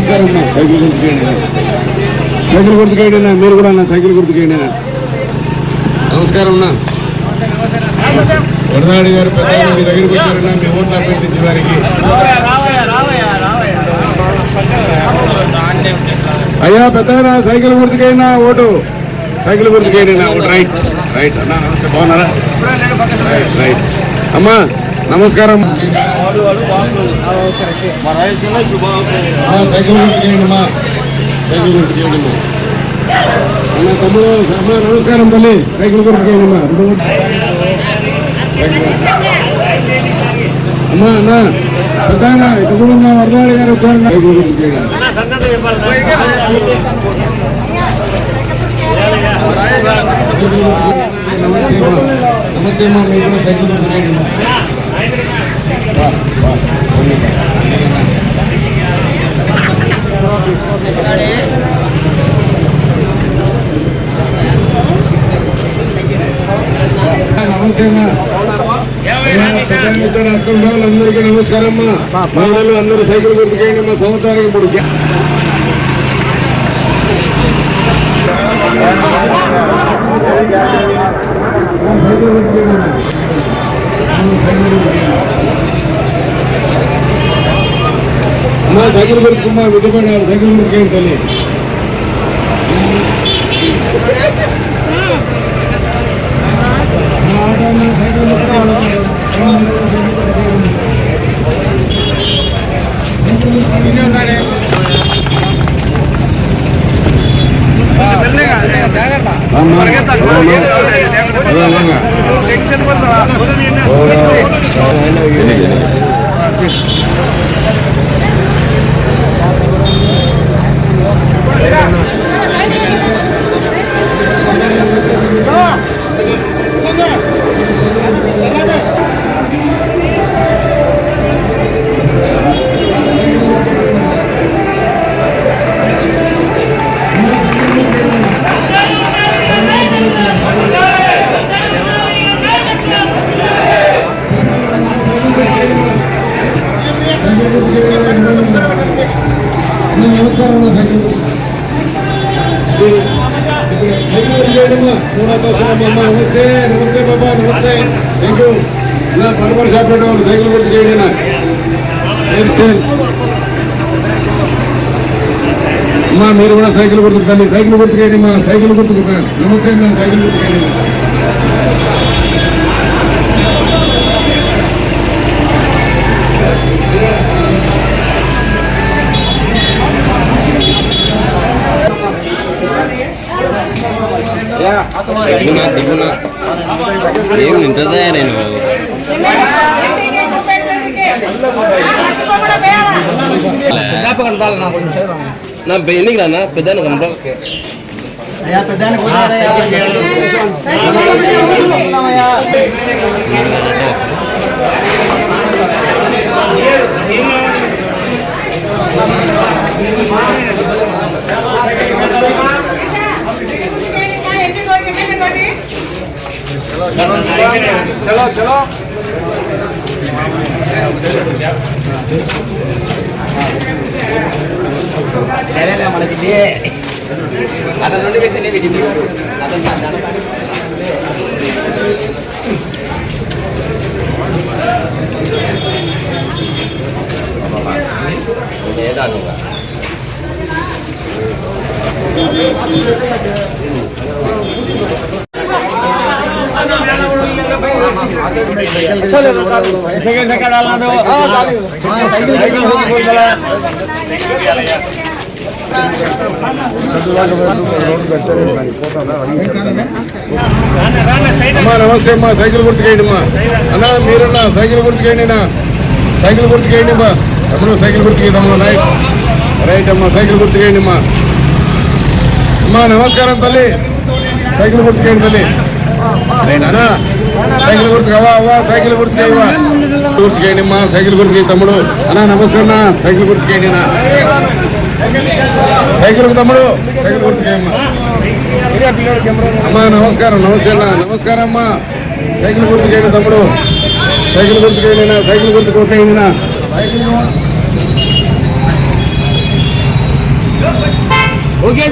నమస్కారం అమ్మా cycle గుర్తుకేయండి cycle గుర్తుకేయండి అన్న మీరు కూడా అన్న సైకిల్ గుర్తుకేయండి నమస్కారం అన్నా. వరదాడి గారు పెద్ద మీ దగ్గరికి వచ్చారన్నా మీ ఓట్లు అభ్యర్థించే వారికి. అయ్యా పెద్ద సైకిల్ గుర్తుకైనా ఓటు. సైకిల్ గుర్తుకైనా ఓటు. రైట్. రైట్ అన్న నమస్తే బాగున్నారా? Right right. అమ్మా నమస్కారం. అమ్మా, సైకిల్ గుర్తుకేయండి అమ్మా సైకిల్ గుర్తుకేయండి అమ్మా అన్న తమ్ముడు అమ్మా నమస్కారం తల్లి సైకిల్ గుర్తుకేయండి అమ్మా రెండు అమ్మా అన్న పెద్ద ఆయన ఇక్కడ కూడా ఉన్న వరదాడి గారు వచ్చారు సైకిల్ గుర్తుకేయండి నమస్తే అమ్మా. నమస్తే అమ్మా. మీరు కూడా సైకిల్ గుర్తుకేయండి చేయండి అందరికీ నమస్కారం అమ్మా. మహిళలు అందరూ సైకిల్ గుర్తుకేయండి మా సంవత్సరానికి మూడు గ్యా- సైకిల్ గుర్తుకేయండి అమ్మా. సైకిల్ గుర్తుకేయండి. అమ్మా సైకిల్ గుర్తుకుమ్మా విడిపోయినారు తల్లి సైకిల్ చేయడమ్మా మూడో కోసం అమ్మ నమస్తే నమస్తే బాబా నమస్తే థ్యాంక్ యూ నా పరమర్ షాప్ పెట్టడం సైకిల్ గుర్తు చేయండి నా హెయిర్ స్టైల్ అమ్మా మీరు కూడా సైకిల్ గుర్తు తల్లి సైకిల్ గుర్తు చేయండి మా సైకిల్ గుర్తుకు నమస్తే నా సైకిల్ గుర్తు చేయండి ఏం నింటుందా నేను. నా ఎన్నికి రానా? పెద్ద పెద్దానికి చలో చలో మనకి అతని నుండి పెట్టింది పెట్టింది అతను ఏదానుగా అమ్మా నమస్తే అమ్మా సైకిల్ గుర్తుకేయండి అమ్మా అన్నా మీరన్నా సైకిల్ గుర్తుకేయండి నా సైకిల్ గుర్తుకేయండి అమ్మా తమ్ముడు సైకిల్ గుర్తుకేద్దామా రైట్ రైట్ అమ్మా సైకిల్ గుర్తుకేయండి అమ్మా అమ్మా నమస్కారం తల్లి సైకిల్ గుర్తుకేయండి తల్లి అన్నా సైకిల్ గుర్తు అవా అవ్వా సైకిల్ గుర్తు చేయండి అమ్మా సైకిల్ గుర్తు తమ్ముడు. అన్నా నమస్తే అన్న సైకిల్ గుర్తుకేయండి నా సైకిల్ తమ్ముడు సైకిల్ గుర్తుకేయమ్మా అమ్మా. నమస్కారం నమస్తే అన్న నమస్కారం అమ్మా. సైకిల్ గుర్తుకేయండి తమ్ముడు. సైకిల్ గుర్తు చేయండి సైకిల్ గుర్తు కొట్టేయండి నా సైకిల్ ఓకే